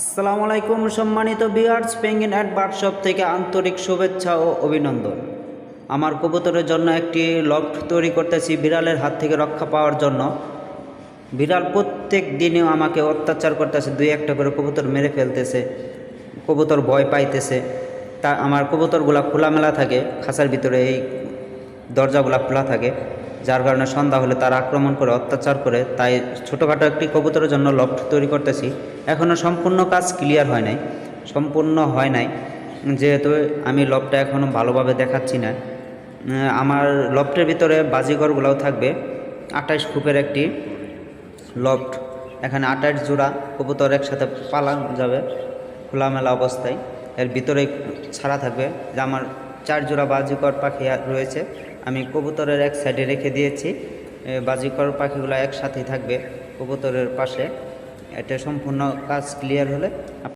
আসসালামু আলাইকুম সম্মানিত বিয়ার্স পেঙ্গিন অ্যাট বার্কশপ থেকে আন্তরিক শুভেচ্ছা ও অভিনন্দন। আমার কবুতরের জন্য একটি লফট তৈরি করতেছি বিড়ালের হাত থেকে রক্ষা পাওয়ার জন্য। বিড়াল প্রত্যেক দিনেও আমাকে অত্যাচার করতেছে, দুই একটা করে কবুতর মেরে ফেলতেছে, কবুতর ভয় পাইতেছে। তা আমার কবুতরগুলা খোলামেলা থাকে, খাঁচার ভিতরে এই দরজাগুলা খোলা থাকে, যার কারণে সন্ধ্যা হলে তারা আক্রমণ করে, অত্যাচার করে। তাই ছোটোখাটো একটি কবুতরের জন্য লফট তৈরি করতেছি। এখনও সম্পূর্ণ কাজ ক্লিয়ার হয় নাই। সম্পূর্ণ হয় নাই, যেহেতু আমি লফটটা এখনও ভালোভাবে দেখাচ্ছি না। আমার লফটের ভিতরে বাজিঘরগুলোও থাকবে। আঠাশ খুপের একটি লফট এখানে আঠাশ জোড়া কবুতর একসাথে পালা যাবে খোলামেলা অবস্থায়। এর ভিতরে ছাড়া থাকবে। যে আমার চার জোড়া বাজিকর পাখি রয়েছে। আমি কবুতরের এক সাইডে রেখে দিয়েছি। বাজিকর পাখিগুলো একসাথেই থাকবে কবুতরের পাশে। এটা সম্পূর্ণ কাজ ক্লিয়ার হলে